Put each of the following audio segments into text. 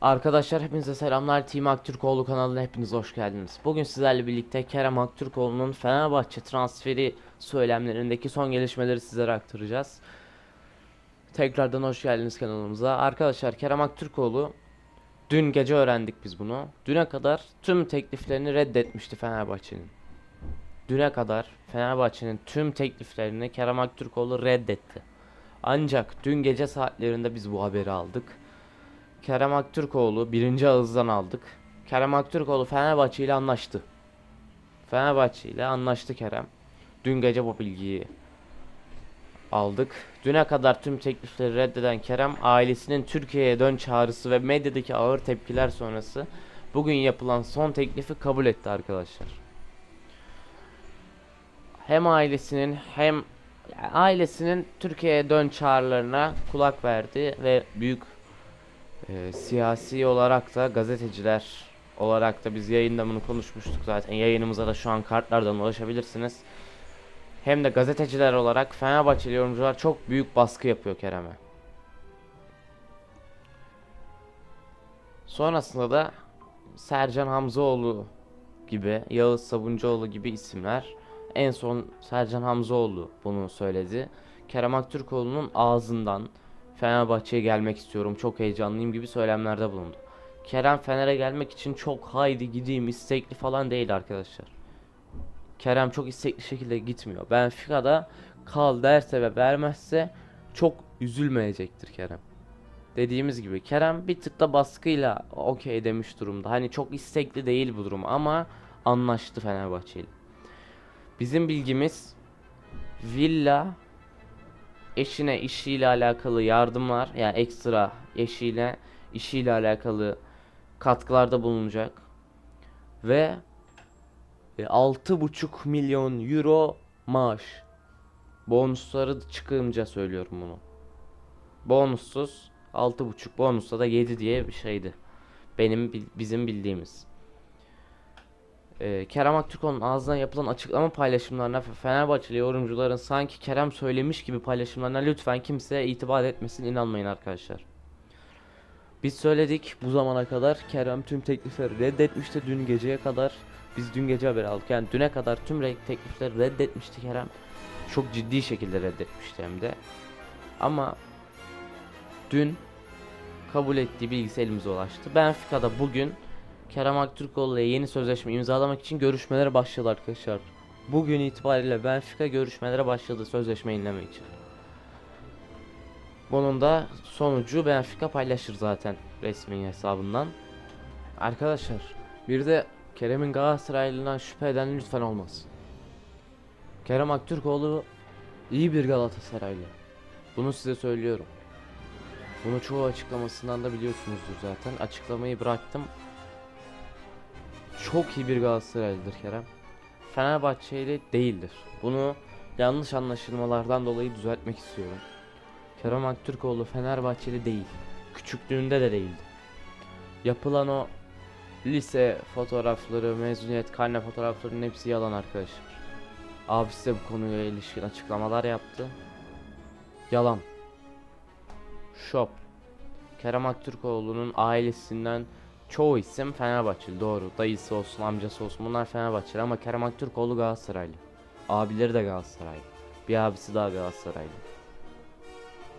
Arkadaşlar hepinize selamlar. Team Aktürkoğlu kanalına hepiniz hoş geldiniz. Bugün sizlerle birlikte Kerem Aktürkoğlu'nun Fenerbahçe transferi söylemlerindeki son gelişmeleri sizlere aktaracağız. Tekrardan hoş geldiniz kanalımıza. Arkadaşlar Kerem Aktürkoğlu dün gece öğrendik biz bunu. Düne kadar tüm tekliflerini reddetmişti Fenerbahçe'nin. Düne kadar Fenerbahçe'nin tüm tekliflerini Kerem Aktürkoğlu reddetti. Ancak dün gece saatlerinde biz bu haberi aldık. Kerem Aktürkoğlu birinci ağızdan aldık. Kerem Aktürkoğlu Fenerbahçe ile anlaştı. Fenerbahçe ile anlaştı Kerem. Dün gece bu bilgiyi aldık. Düne kadar tüm teklifleri reddeden Kerem ailesinin Türkiye'ye dön çağrısı ve medyadaki ağır tepkiler sonrası bugün yapılan son teklifi kabul etti arkadaşlar. Hem ailesinin hem yani ailesinin Türkiye'ye dön çağrılarına kulak verdi ve büyük ee, siyasi olarak da gazeteciler olarak da biz yayında bunu konuşmuştuk zaten. Yayınımıza da şu an kartlardan ulaşabilirsiniz. Hem de gazeteciler olarak Fenerbahçeli yorumcular çok büyük baskı yapıyor Kerem'e. Sonrasında da Sercan Hamzoğlu gibi, Yağız Sabuncuoğlu gibi isimler en son Sercan Hamzoğlu bunu söyledi. Kerem Aktürkoğlu'nun ağzından Fenerbahçe'ye gelmek istiyorum çok heyecanlıyım gibi söylemlerde bulundu. Kerem Fener'e gelmek için çok haydi gideyim istekli falan değil arkadaşlar. Kerem çok istekli şekilde gitmiyor. Benfica'da kal derse ve vermezse çok üzülmeyecektir Kerem. Dediğimiz gibi Kerem bir tık da baskıyla okey demiş durumda. Hani çok istekli değil bu durum ama anlaştı Fenerbahçe ile. Bizim bilgimiz Villa eşine işiyle alakalı yardımlar yani ekstra eşiyle işiyle alakalı katkılarda bulunacak. Ve e, 6,5 milyon euro maaş. Bonusları çıkınca söylüyorum bunu. Bonussuz 6,5 bonusla da 7 diye bir şeydi. Benim bizim bildiğimiz ee, Kerem Aktürkoğlu'nun ağzından yapılan açıklama paylaşımlarına Fenerbahçeli yorumcuların sanki Kerem söylemiş gibi paylaşımlarına lütfen kimseye itibar etmesin inanmayın arkadaşlar. Biz söyledik bu zamana kadar Kerem tüm teklifleri reddetmişti dün geceye kadar. Biz dün gece haber aldık yani düne kadar tüm teklifleri reddetmişti Kerem. Çok ciddi şekilde reddetmişti hem de. Ama dün kabul ettiği bilgisi elimize ulaştı. Benfica'da bugün Kerem Aktürkoğlu ile yeni sözleşme imzalamak için görüşmelere başladı arkadaşlar. Bugün itibariyle Benfica görüşmelere başladı sözleşme yenileme için. Bunun da sonucu Benfica paylaşır zaten resmi hesabından. Arkadaşlar bir de Kerem'in Galatasaraylılığından şüphe eden lütfen olmasın. Kerem Aktürkoğlu iyi bir Galatasaraylı. Bunu size söylüyorum. Bunu çoğu açıklamasından da biliyorsunuzdur zaten. Açıklamayı bıraktım. Çok iyi bir Galatasaraylıdır Kerem. Fenerbahçeli değildir. Bunu yanlış anlaşılmalardan dolayı düzeltmek istiyorum. Kerem Aktürkoğlu Fenerbahçeli değil. Küçüklüğünde de değildi. Yapılan o lise fotoğrafları, mezuniyet, karne fotoğraflarının hepsi yalan arkadaşlar. Abisi de bu konuya ilişkin açıklamalar yaptı. Yalan. Şop. Kerem Aktürkoğlu'nun ailesinden çoğu isim Fenerbahçeli doğru. Dayısı olsun, amcası olsun bunlar Fenerbahçeli ama Kerem Aktürkoğlu Galatasaraylı. Abileri de Galatasaraylı. Bir abisi daha Galatasaraylı.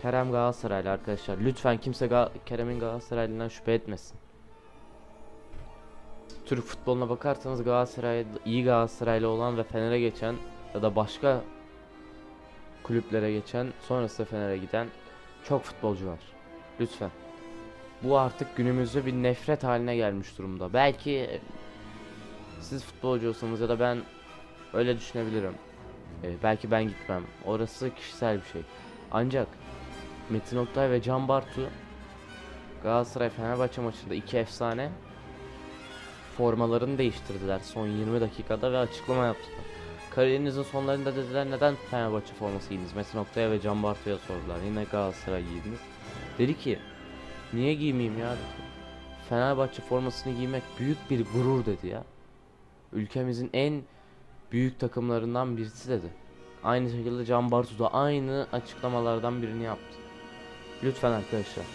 Kerem Galatasaraylı arkadaşlar. Lütfen kimse Ga- Kerem'in Galatasaraylılığından şüphe etmesin. Türk futboluna bakarsanız Galatasaray iyi Galatasaraylı olan ve Fener'e geçen ya da başka kulüplere geçen sonrasında Fener'e giden çok futbolcu var. Lütfen. Bu artık günümüzde bir nefret haline gelmiş durumda. Belki e, siz futbolcu olsanız ya da ben öyle düşünebilirim. E, belki ben gitmem. Orası kişisel bir şey. Ancak Metin Oktay ve Can Bartu Galatasaray Fenerbahçe maçında iki efsane formalarını değiştirdiler son 20 dakikada ve açıklama yaptılar. Kariyerinizin sonlarında dediler neden Fenerbahçe forması giydiniz? Metin Oktay'a ve Can Bartu'ya sordular. Yine Galatasaray giydiniz. Dedi ki Niye giymeyeyim ya? dedi. Fenerbahçe formasını giymek büyük bir gurur dedi ya. Ülkemizin en büyük takımlarından birisi dedi. Aynı şekilde Can Bartu da aynı açıklamalardan birini yaptı. Lütfen arkadaşlar.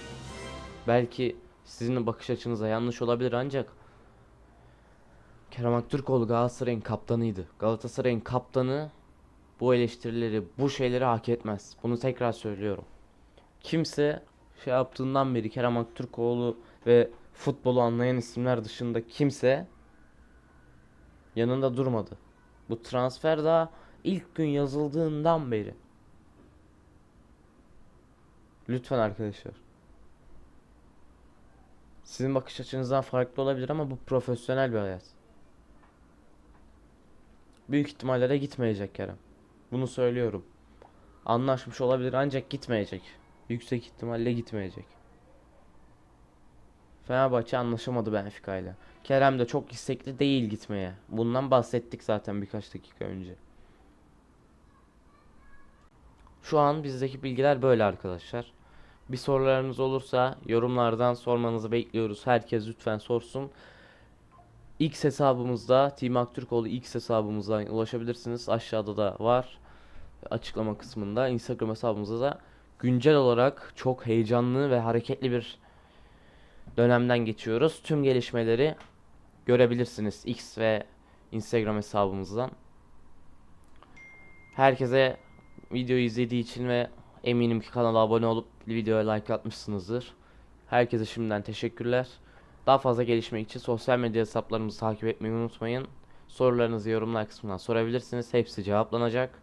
Belki Sizin bakış açınıza yanlış olabilir ancak Kerem Aktürkoğlu Galatasaray'ın kaptanıydı. Galatasaray'ın kaptanı bu eleştirileri, bu şeyleri hak etmez. Bunu tekrar söylüyorum. Kimse şey yaptığından beri Kerem Aktürkoğlu ve futbolu anlayan isimler dışında kimse yanında durmadı. Bu transfer daha ilk gün yazıldığından beri. Lütfen arkadaşlar. Sizin bakış açınızdan farklı olabilir ama bu profesyonel bir hayat. Büyük ihtimalle gitmeyecek Kerem. Bunu söylüyorum. Anlaşmış olabilir ancak gitmeyecek. Yüksek ihtimalle gitmeyecek. Fenerbahçe anlaşamadı Benfica ile. Kerem de çok istekli değil gitmeye. Bundan bahsettik zaten birkaç dakika önce. Şu an bizdeki bilgiler böyle arkadaşlar. Bir sorularınız olursa yorumlardan sormanızı bekliyoruz. Herkes lütfen sorsun. X hesabımızda Team Aktürkoğlu X hesabımızdan ulaşabilirsiniz. Aşağıda da var. Açıklama kısmında. Instagram hesabımızda da güncel olarak çok heyecanlı ve hareketli bir dönemden geçiyoruz. Tüm gelişmeleri görebilirsiniz X ve Instagram hesabımızdan. Herkese videoyu izlediği için ve eminim ki kanala abone olup videoya like atmışsınızdır. Herkese şimdiden teşekkürler. Daha fazla gelişme için sosyal medya hesaplarımızı takip etmeyi unutmayın. Sorularınızı yorumlar kısmından sorabilirsiniz. Hepsi cevaplanacak.